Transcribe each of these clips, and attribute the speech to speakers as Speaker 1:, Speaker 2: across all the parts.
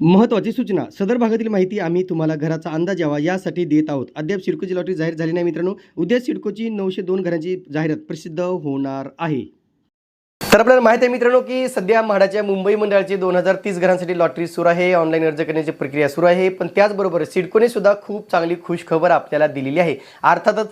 Speaker 1: महत्त्वाची सूचना. सदर भागातील माहिती आम्ही तुम्हाला घराचा अंदाज यावा यासाठी देत आहोत. अद्याप सिडकोची लॉटरी जाहीर झाली नाही मित्रांनो. उद्या सिडकोची नऊशे दोन घरांची जाहिरात प्रसिद्ध होणार आहे. तर आपल्याला माहिती आहे मित्रांनो की सध्या म्हाडाच्या मुंबई मंडळाची दोन हजार तीस घरांसाठी लॉटरी सुरू आहे ऑनलाईन अर्ज करण्याची प्रक्रिया सुरू आहे पण त्याचबरोबर सिडकोने सुद्धा खूप चांगली खुश खबर आपल्याला दिलेली आहे. अर्थातच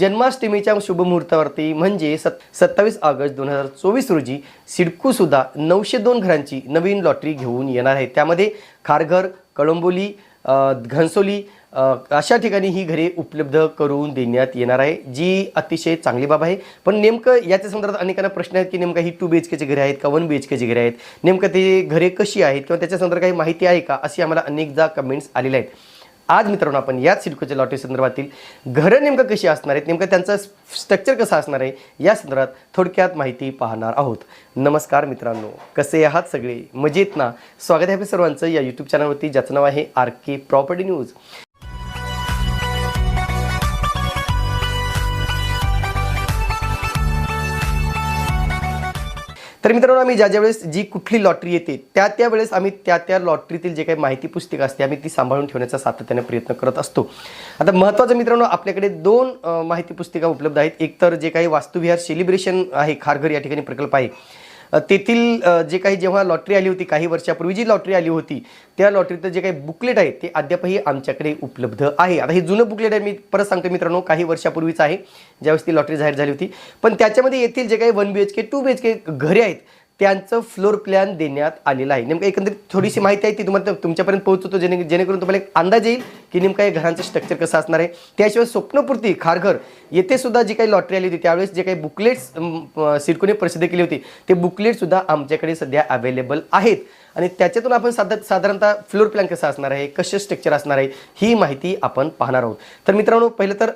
Speaker 1: जन्माष्टमीच्या शुभमुहूर्तावरती म्हणजे सत् सत्तावीस ऑगस्ट दोन हजार चोवीस रोजी सिडकोसुद्धा नऊशे दोन घरांची नवीन लॉटरी घेऊन येणार आहे. त्यामध्ये खारघर कळंबोली घनसोली अशा ठिकाणी ही घरे उपलब्ध करून देण्यात येणार आहे जी अतिशय चांगली बाब आहे. पण नेमकं याच्या संदर्भात अनेकांना प्रश्न आहेत की नेमकं ही टू बी एच केची घरे आहेत का वन बी एच केची घरे आहेत? नेमकं ते घरे कशी आहेत किंवा त्याच्या संदर्भात काही माहिती आहे का अशी आम्हाला अनेकदा कमेंट्स आलेल्या आहेत. आज मित्रांनो आपण याच सिडकोच्या लॉटरी संदर्भातील घरं नेमकं कशी असणार आहेत नेमकं त्यांचं स्ट्रक्चर कसं असणार आहे या संदर्भात थोडक्यात माहिती पाहणार आहोत. नमस्कार मित्रांनो कसे आहात सगळे? मजेत ना? स्वागत आहे आपल्या सर्वांचं या यूट्यूब चॅनलवरती ज्याचं नाव आहे आर के प्रॉपर्टी न्यूज तर मित्रांनो आम्ही ज्या ज्या वेळेस जी कुठली लॉटरी येते त्या त्या वेळेस आम्ही त्या त्या लॉटरीतील जे काही माहिती पुस्तिका असते आम्ही ती सांभाळून ठेवण्याचा सातत्याने प्रयत्न करत असतो. आता महत्त्वाचं मित्रांनो आपल्याकडे दोन माहिती पुस्तिका उपलब्ध आहेत. एक तर जे काही वास्तुविहार सेलिब्रेशन आहे खारघर या ठिकाणी प्रकल्प आहे. तेथील जे काही जेव्हा लॉटरी आली होती काही वर्षापूर्वी जी लॉटरी आली होती त्या लॉटरीचं जे काही बुकलेट आहे ते अद्यापही आमच्याकडे उपलब्ध आहे. आता हे जुनं बुकलेट आहे मी परत सांगतो मित्रांनो काही वर्षापूर्वीच आहे ज्यावेळेस ती लॉटरी जाहीर झाली होती. पण त्याच्यामध्ये येथील जे काही one B H K two B H K घरे आहेत त्यांचं फ्लोर प्लॅन देण्यात आलेलं आहे. नेमकं एकंदरीत थोडीशी माहिती आहे ती तुम्हाला तुमच्यापर्यंत पोहोचवतो जेणे जेणेकरून तुम्हाला एक अंदाज येईल की नेमकं या घरांचं स्ट्रक्चर कसं असणार आहे. त्याशिवाय स्वप्नपूर्ती खारघर येथे सुद्धा जी काही लॉटरी आली होती त्यावेळेस जे काही बुकलेट्स सिडकोने प्रसिद्ध केली होती ते बुकलेटसुद्धा आमच्याकडे सध्या अवेलेबल आहेत. आणि त्याच्यातून आपण साधा साधारणतः फ्लोर प्लॅन कसा असणार आहे कसे स्ट्रक्चर असणार आहे ही माहिती आपण पाहणार आहोत. तर मित्रांनो पहिलं तर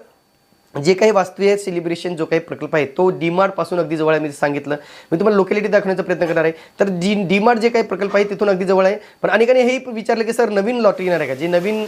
Speaker 1: जे काही वास्तुय सेलिब्रेशन जो काही प्रकल्प आहे तो डीमार्टपासून अगदी जवळ आहे मी सांगितलं. मी तुम्हाला लोकॅलिटी दाखवण्याचा प्रयत्न करणार आहे. तर जी डीमार्ट जे काही प्रकल्प आहे तिथून अगदी जवळ आहे. पण अनेकांनी हे विचारलं की सर नवीन लॉटरी येणार आहे का? जी नवीन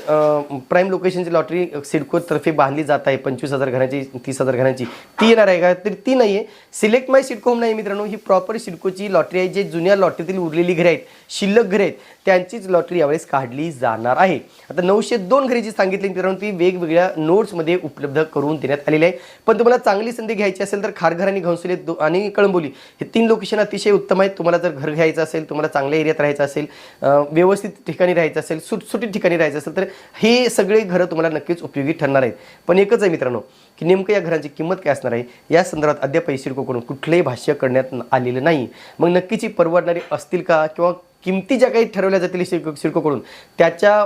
Speaker 1: प्राईम लोकेशनची लॉटरी सिडकोतर्फे बांधली जात आहे पंचवीस हजार घरांची तीस हजार घरांची ती येणार आहे का? तर ती नाही आहे सिलेक्ट माय सिडको होम नाही मित्रांनो. ही प्रॉपर सिडकोची लॉटरी आहे जे जुन्या लॉटरीतील उरलेली घरे आहेत शिल्लक घरे आहेत त्यांचीच लॉटरी यावेळेस काढली जाणार आहे. आता नऊशे दोन घरे जी सांगितली मित्रांनो ती वेगवेगळ्या नोट्समध्ये उपलब्ध करून देण्यात आलेली आहे. पण तुम्हाला चांगली संधी घ्यायची असेल तर खारघर आणि घनसोली दो- आणि कळंबोली हे तीन लोकेशन अतिशय उत्तम आहेत. तुम्हाला जर घर घ्यायचं असेल तुम्हाला चांगल्या एरियात राहायचं असेल व्यवस्थित ठिकाणी राहायचं असेल सुटसुटीत ठिकाणी राहायचं असेल तर हे सगळे घरं तुम्हाला नक्कीच उपयोगी ठरणार आहेत. पण एकच आहे मित्रांनो की नेमकं या घरांची किंमत काय असणार आहे? या संदर्भात अद्याप सिडकोकडून कुठलंही भाष्य करण्यात आलेलं नाही. मग नक्कीच ही परवडणारी असतील का? किंवा किमती ज्या काही ठरवल्या जातील सिडको सिडकोकडून त्याच्या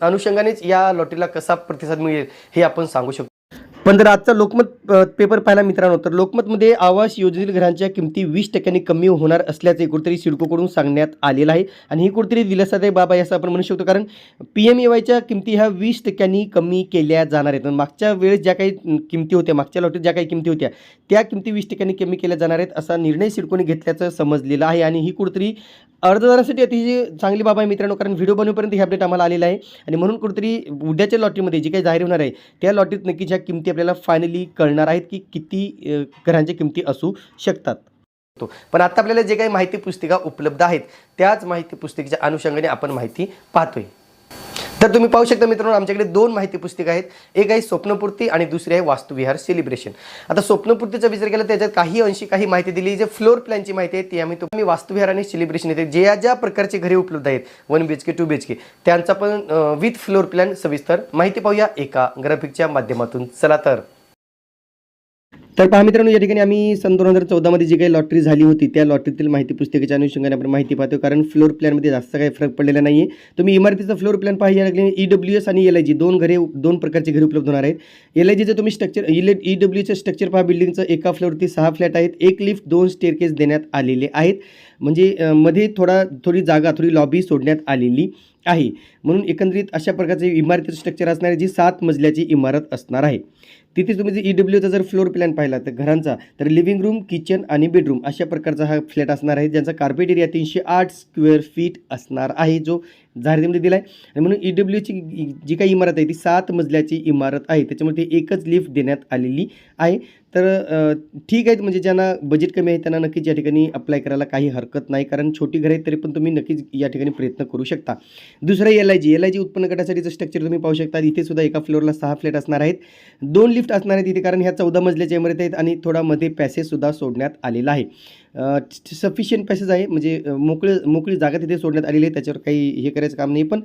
Speaker 1: अनुषंगानेच या लॉटरीला कसा प्रतिसाद मिळेल हे आपण सांगू शकतो. पण जर आजचा लोकमत पेपर पाहिला मित्रांनो तर लोकमतमध्ये आवास योजनेतील घरांच्या किमती वीस टक्क्यांनी कमी होणार असल्याचे कुठेतरी सिडकोकडून सांगण्यात आलेलं आहे. आणि ही कुठेतरी दिलासादायक बाब आहे असं आपण म्हणू शकतो कारण पी एम वायच्या किमती ह्या वीस टक्क्यांनी कमी केल्या जाणार आहेत. मागच्या वेळेस ज्या काही किमती होत्या मागच्या लॉटरीत ज्या काही किमती होत्या त्या किमती वीस टक्क्यांनी कमी केल्या जाणार आहेत असा निर्णय सिडकोने घेतल्याचं समजलेलं आहे. आणि ही कुठेतरी अर्जदारासाठी अतिशय चांगली बाब आहे मित्रांनो कारण व्हिडिओ बनवपर्यंत हे अपडेट आम्हाला आलेला आहे. आणि म्हणून कुठेतरी उद्याच्या लॉटरीमध्ये जी काही जाहीर होणार आहे त्या लॉटरीत नक्कीच ह्या किमती आपल्याला फायनली कळणार आहेत की किती घरांच्या किमती असू शकतात. तो पण आता आपल्याला जे काही माहिती पुस्तिका उपलब्ध आहेत त्याच माहिती पुस्तिकेच्या अनुषंगाने आपण माहिती पाहतोय. तर तुम्ही पाहू शकता मित्रांनो आमच्याकडे दोन माहिती पुस्तिका आहेत. एक आहे स्वप्नपूर्ती आणि दुसरी आहे वास्तुविहार सेलिब्रेशन आता स्वप्नपूर्तीचा विचार केला त्याच्यात काही अंशी काही माहिती दिली. जे फ्लोर प्लॅनची माहिती आहे ती आम्ही तुम्ही वास्तुविहार आणि सेलिब्रेशन येते. ज्या ज्या प्रकारचे घरे उपलब्ध आहेत one B H K two B H K त्यांचा पण विथ फ्लोर प्लॅन सविस्तर माहिती पाहूया एका ग्राफिकच्या माध्यमातून. चला तर. तर पहा मित्रांनो या ठिकाणी आम्ही सन दोन हजार चौदामध्ये जी काही लॉटरी झाली होती त्या लॉटरीतील माहिती पुस्तकाच्या अनुषंगाने आपण माहिती पाहतो कारण फ्लोर प्लॅनमध्ये जास्त काही फरक पडलेला नाही आहे तुम्ही इमारतीचा फ्लोर प्लॅन पाहिजे लागले ई डब्ल्यू एस आणि एल आय जी दोन घरे दोन प्रकारचे घरे उपलब्ध होणार आहेत. एल आय जीचं तुम्ही स्ट्रक्चर ई डब्ल्यूचं स्ट्रक्चर पहा बिल्डिंगचं एका फ्लोरवरती सहा फ्लॅट आहेत एक लिफ्ट दोन स्टेअरकेस देण्यात आलेले आहेत. म्हणजे मध्ये थोडा थोडी जागा थोडी लॉबी सोडण्यात आलेली. आहे. म्हणून एकंदरीत अशा प्रकारचे इमारतीचं स्ट्रक्चर असणार आहे जी सात मजल्याची इमारत असणार आहे. तिथे तुम्ही जर ई डब्ल्यूचा जर फ्लोर प्लॅन पाहिला तर घरांचा तर लिव्हिंग रूम किचन आणि बेडरूम अशा प्रकारचा हा फ्लॅट असणार आहे. ज्यांचा कार्पेट एरिया तीनशे आठ स्क्वेअर फीट असणार आहे. जो जाहिरातीमध्ये दिला आहे आणि म्हणून ई डब्ल्यूची जी काही इमारत आहे ती सात मजल्याची इमारत आहे. त्याच्यामुळे ती एकच लिफ्ट देण्यात आलेली आहे. तर ठीक आहेत म्हणजे ज्यांना बजेट कमी आहे त्यांना नक्कीच या ठिकाणी अप्लाय करायला काही हरकत नाही. कारण छोटी घरं आहेत तरी पण तुम्ही नक्कीच या ठिकाणी प्रयत्न करू शकता. दुसरं L I G L I G उत्पन्न गटासाठीचं स्ट्रक्चर तुम्ही पाहू शकता इथे सुद्धा एका फ्लोअरला सहा फ्लॅट असणार आहेत. दोन लिफ्ट असणार आहेत इथे कारण ह्या चौदा मजल्याच्या इमारत आहेत आणि थोडा मध्ये पॅसेजसुद्धा सोडण्यात आलेला आहे. सफिशियंट पॅसेज आहे. म्हणजे मोकळे मोकळी जागा तिथे सोडण्यात आलेली आहे. त्याच्यावर काही हे करायचं काम नाही. पण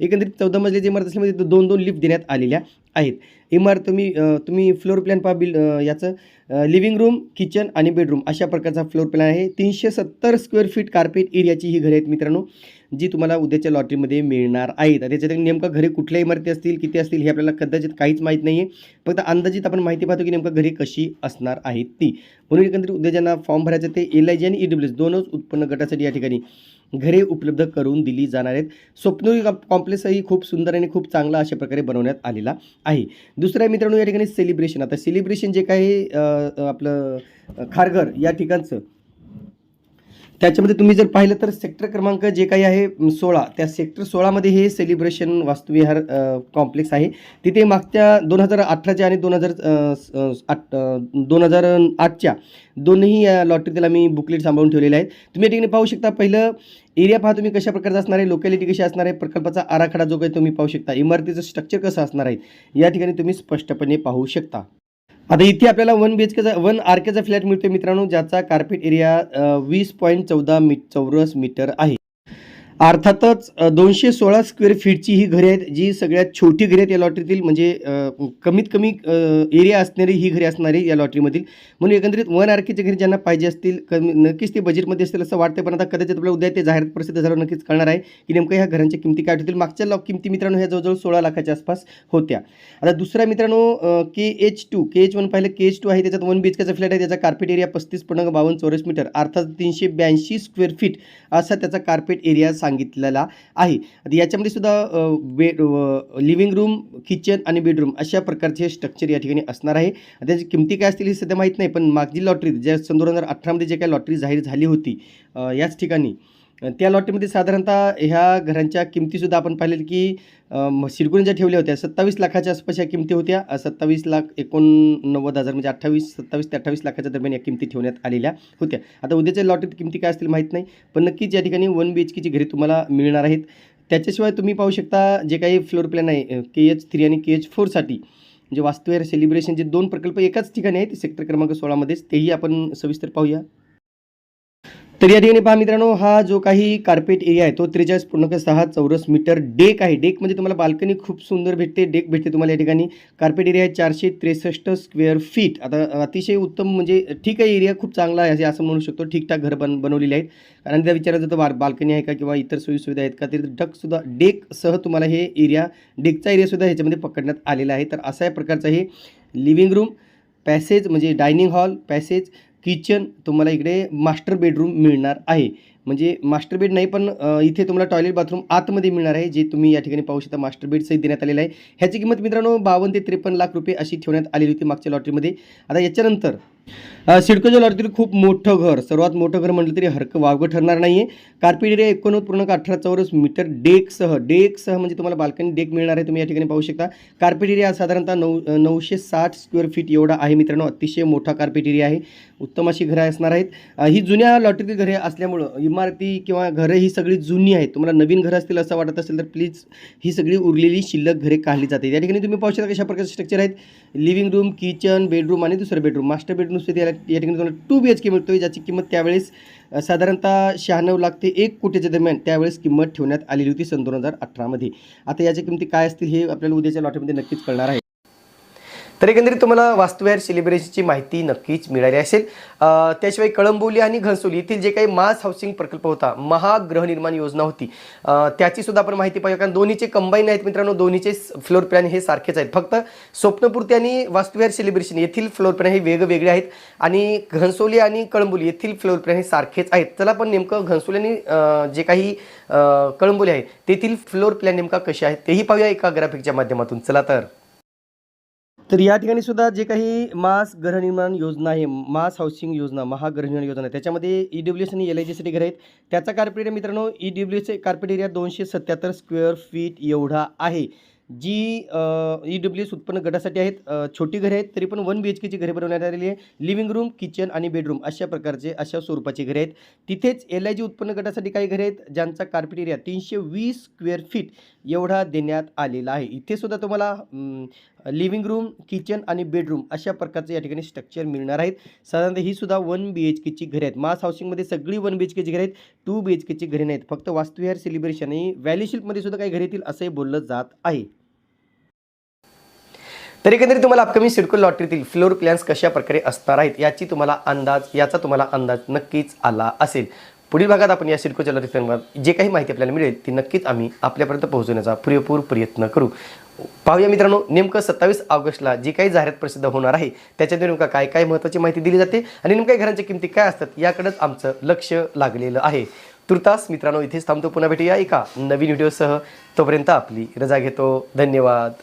Speaker 1: एकंदरीत चौदा मजल्याची इमारत असल्यामुळे म्हणजे दोन दोन लिफ्ट देण्यात आलेल्या. आहेत. इमारत तुम्ही तुम्ही फ्लोअर प्लॅन पहा बिल याचं. लिव्हिंग रूम किचन आणि बेडरूम अशा प्रकारचा फ्लोअर प्लॅन आहे. तीनशे सत्तर स्क्वेअर फीट कार्पेट एरियाची ही घरे आहेत मित्रांनो जी तुम्हाला उद्याच्या लॉटरीमध्ये मिळणार आहेत. त्याच्यात नेमकं घरे कुठल्या इमारती असतील किती असतील हे आपल्याला कदाचित काहीच माहीत नाही आहे फक्त अंदाजित आपण माहिती पाहतो की नेमकं घरे कशी असणार आहेत ती. म्हणून एकंदरीत उद्या ज्यांना फॉर्म भरायचं ते एल आय जी आणि ई डब्ल्यू एस दोनच उत्पन्न गटासाठी या ठिकाणी. घरे उपलब्ध करून दिली जाणार आहेत. स्वप्नोरी कॉम्प्लेक्सही खूप सुंदर आणि खूप चांगला अशा प्रकारे बनवण्यात आलेला आहे. दुसऱ्या मित्रांनो या ठिकाणी सेलिब्रेशन आता सेलिब्रेशन जे काही आपलं खारघर या ठिकाणचं त्याच्यामध्ये तुम्ही जर पाहिलं तर सेक्टर क्रमांक जे काही आहे सोळा. त्या सेक्टर सोळामध्ये हे सेलिब्रेशन वास्तुविहार कॉम्प्लेक्स आहे. तिथे मागच्या दोन हजार अठराच्या आणि दोन हजार आठ दोन हजार आठच्या दोन्ही लॉटरीतील आम्ही बुकलेट सांभाळून ठेवलेले आहेत. तुम्ही या ठिकाणी पाहू शकता पहिलं एरिया पहा तुम्ही कशा प्रकारचा असणार आहे लोकॅलिटी कशी असणार आहे प्रकल्पाचा आराखडा जो काही तुम्ही पाहू शकता इमारतीचं स्ट्रक्चर कसं असणार आहे या ठिकाणी तुम्ही स्पष्टपणे पाहू शकता. आता इथे आपल्याला वन बी एच केचा वन आर केचा फ्लॅट मिळतो मित्रांनो ज्याचा कार्पेट एरिया वीस पॉईंट चौदा मी चौरस मीटर आहे. अर्थातच दोनशे सोळा स्क्वेअर फीटची ही घरे आहेत जी सगळ्यात छोटी घरे आहेत या लॉटरीतील म्हणजे कमीत कमी एरिया असणारी ही घरे असणारी या लॉटरीमधील म्हणून एकंदरीत वन आर केचे घरे ज्यांना पाहिजे असतील कमी नक्कीच ते बजेटमध्ये असतील असं वाटतं पण आता कदाचित आपल्याला उद्या ते जाहिरात प्रसिद्ध झालं नक्कीच कळणार आहे की नेमकं ह्या घरांच्या किमती काय होतील. मागच्या लॉ किमती मित्रांनो ह्या जवळजवळ सोळा लाखाच्या आसपास होत्या. आता दुसरा मित्रांनो K H two K H one पाहिलं के एच टू आहे त्याच्यात वन बी एच केचा फ्लॅट आहे त्याचा कार्पेट एरिया पस्तीस पूर्णांक बावन्न चौरस मीटर. अर्थात तीनशे ब्याऐंशी स्क्वेअर फीट असा त्याचा कार्पेट एरिया सांगितलेला आहे. आता याच्यामध्ये सुद्धा अ, बेड लिव्हिंग रूम किचन आणि बेडरूम अशा प्रकारचे स्ट्रक्चर या ठिकाणी असणार आहे. त्याची किमती काय असतील हे सध्या माहीत नाही पण मागची लॉटरी ज्या सन दोन हजार अठरामध्ये जे काही लॉटरी जाहीर झाली होती याच ठिकाणी त्या लॉटरीमध्ये साधारणतः ह्या घरांच्या किमतीसुद्धा आपण पाहिले की शिरगुण ज्या ठेवल्या होत्या सत्तावीस लाखाच्या आसपास या किमती होत्या. सत्तावीस लाख एकोणनव्वद हजार म्हणजे अठ्ठावीस सत्तावीस ते अठ्ठावीस लाखाच्या दरम्यान या किमती ठेवण्यात आलेल्या होत्या. आता उद्याच्या लॉटरीत किमती काय असतील माहीत नाही पण नक्कीच या ठिकाणी वन बी एच केची घरे तुम्हाला मिळणार आहेत. त्याच्याशिवाय तुम्ही पाहू शकता जे काही फ्लोअर प्लॅन आहे के एच थ्री आणि के एच फोरसाठी म्हणजे सेलिब्रेशन जे दोन प्रकल्प एकाच ठिकाणी आहेत सेक्टर क्रमांक सोळामध्येच तेही आपण सविस्तर पाहूया. तर या ठिकाणी पहा मित्रांनो हा जो काही कार्पेट एरिया आहे तो त्रेचाळीस पूर्णांक सहा चौरस मीटर डेक आहे. डेक म्हणजे तुम्हाला बाल्कनी खूप सुंदर भेटते. डेक भेटते तुम्हाला या ठिकाणी. कार्पेट एरिया आहे चारशे त्रेसष्ट स्क्वेअर फीट आता अतिशय उत्तम म्हणजे ठीक आहे एरिया खूप चांगला आहे असे असं म्हणू शकतो. ठीकठाक घर बन बनवलेले आहेत. कारण त्या विचारायचं तर बा बाल्कनी आहे का किंवा इतर सोयीसुविधा आहेत का तरी डकसुद्धा डेकसह तुम्हाला हे एरिया डेकचा एरियासुद्धा ह्याच्यामध्ये पकडण्यात आलेला आहे. तर अशा प्रकारचं हे लिव्हिंग रूम पॅसेज म्हणजे डायनिंग हॉल पॅसेज किचन तुम्हाला इकडे मास्टर बेडरूम मिळणार आहे. म्हणजे मास्टर बेड नाही पण इथे तुम्हाला टॉयलेट बाथरूम आतमध्ये मिळणार आहे जे तुम्ही या ठिकाणी पाहू शकता. मास्टर बेड सहित देण्यात आलेलं आहे. ह्याची किंमत मित्रांनो बावन्न ते त्रेपन्न लाख रुपये अशी ठेवण्यात आलेली होती मागच्या लॉटरीमध्ये. आता याच्यानंतर सिडको सिडकोच्या खूप मोठं घर सर्वात मोठं घर म्हटलं तरी हरकं वावगं ठरणार नाही आहे कार्पेट एरिया एकोणनव्वद पूर्णांक अठरा चौरस मीटर डेकसह डेकसह म्हणजे तुम्हाला बाल्कनी डेक मिळणार आहे तुम्ही या ठिकाणी पाहू शकता. कार्पेट एरिया साधारणतः नऊ नऊशे साठ स्क्वेअर फीट एवढा आहे मित्रांनो. अतिशय मोठा कार्पेट एरिया आहे. उत्तम अशी घरं असणार आहेत. ही जुन्या लॉटरीतील घरे असल्यामुळं इमारती किंवा घरं ही सगळी जुनी आहेत. तुम्हाला नवीन घरं असतील असं वाटत असेल तर प्लीज ही सगळी उरलेली शिल्लक घरे काढली जाते. या ठिकाणी तुम्ही पाहू शकता कशा प्रकारचे स्ट्रक्चर आहेत. लिव्हिंग रूम किचन बेडरूम आणि दुसरं बेडरूम मास्टर बेडरूम सुद्धा या या ठिकाणी तुम्हाला टू बी एच के मिळतो ज्याची किंमत त्यावेळेस साधारणतः शहाण्णव लाख ते एक कोटीच्या दरम्यान त्यावेळेस किंमत ठेवण्यात आलेली होती सन दोन हजार अठरामध्ये आता याच्या किमती काय असतील हे आपल्याला उद्याच्या लॉटरीमध्ये नक्कीच कळणार आहे. तर एकंदरीत तुम्हाला वास्तुविहार सेलिब्रेशनची माहिती नक्कीच मिळाली असेल. त्याशिवाय कळंबोली आणि घनसोली येथील जे काही मास हाऊसिंग प्रकल्प होता महागृहनिर्माण योजना होती त्याची सुद्धा आपण माहिती पाहिजे कारण दोन्हीचे कंबाईन आहेत मित्रांनो दोन्हीचे फ्लोर प्लॅन हे सारखेच आहेत. फक्त स्वप्नपूर्ती आणि वास्तुविहार सेलिब्रेशन येथील फ्लोर प्लॅन हे वेगवेगळे आहेत आणि घनसोली आणि कळंबोली येथील फ्लोअर प्लॅन हे सारखेच आहेत. चला पण नेमकं घनसोली आणि जे काही कळंबोली आहे तेथील फ्लोअर प्लॅन नेमका कसे आहेत तेही पाहूया एका ग्राफिकच्या माध्यमातून. चला तर. तर या ठिकाणी सुद्धा जे काही मास गृहनिर्माण योजना आहे मास हाऊसिंग योजना महागृहनिर्माण योजना आहे, त्याच्यामध्ये ई डब्ल्यू एस आणि एल आय जीसाठी घर आहेत. त्याचा कार्पेट एरिया मित्रांनो E W S carpet area दोनशे सत्याहत्तर स्क्वेअर फीट एवढा आहे. जी ई डब्ल्यू एस उत्पन्न गटासाठी आहेत. छोटी घरे आहेत तरी पण वन बी एच केची घरे बनवण्यात आलेली आहे. लिव्हिंग रूम किचन आणि बेडरूम अशा प्रकारचे अशा स्वरूपाची घरे आहेत. तिथेच एल आय जी उत्पन्न गटासाठी काही घरे आहेत ज्यांचा कार्पेट एरिया तीनशे वीस स्क्वेअर फीट एवढा देण्यात आलेला आहे. इथे सुद्धा तुम्हाला लिव्हिंग रूम किचन आणि बेडरूम अशा प्रकारचे या ठिकाणी स्ट्रक्चर मिळणार आहेत. साधारणतः ही सुद्धा वन बी एच केची घरे आहेत. मास हाऊसिंगमध्ये सगळी वन बी एच केची घरे आहेत टू बी एच केची घरे नाहीत. फक्त वास्तुविहार सेलिब्रेशन आणि व्हॅली शिल्पमध्ये सुद्धा काही घरे येतील असंही बोललं जात आहे. तर एकंदरीत तुम्हाला अपकमिंग सिडको लॉटरीतील फ्लोर प्लॅन्स कशा प्रकारे असणार आहेत याची तुम्हाला अंदाज याचा तुम्हाला अंदाज नक्कीच आला असेल. पुढील भागात आपण या सिडकोच्या लॉटरी जे काही माहिती आपल्याला मिळेल ती नक्कीच आम्ही आपल्यापर्यंत पोहोचवण्याचा पुरेपूर प्रयत्न करू. पाहूया मित्रांनो नेमकं सत्तावीस ऑगस्टला जी काही जाहिरात प्रसिद्ध होणार आहे त्याच्यात नेमका काय काय महत्त्वाची माहिती दिली जाते आणि नेमक्या घरांच्या किमती काय असतात याकडेच आमचं लक्ष लागलेलं आहे. तुर्तास मित्रांनो इथेच थांबतो. पुन्हा भेटूया एका नवीन व्हिडिओसह. तोपर्यंत आपली रजा घेतो. धन्यवाद.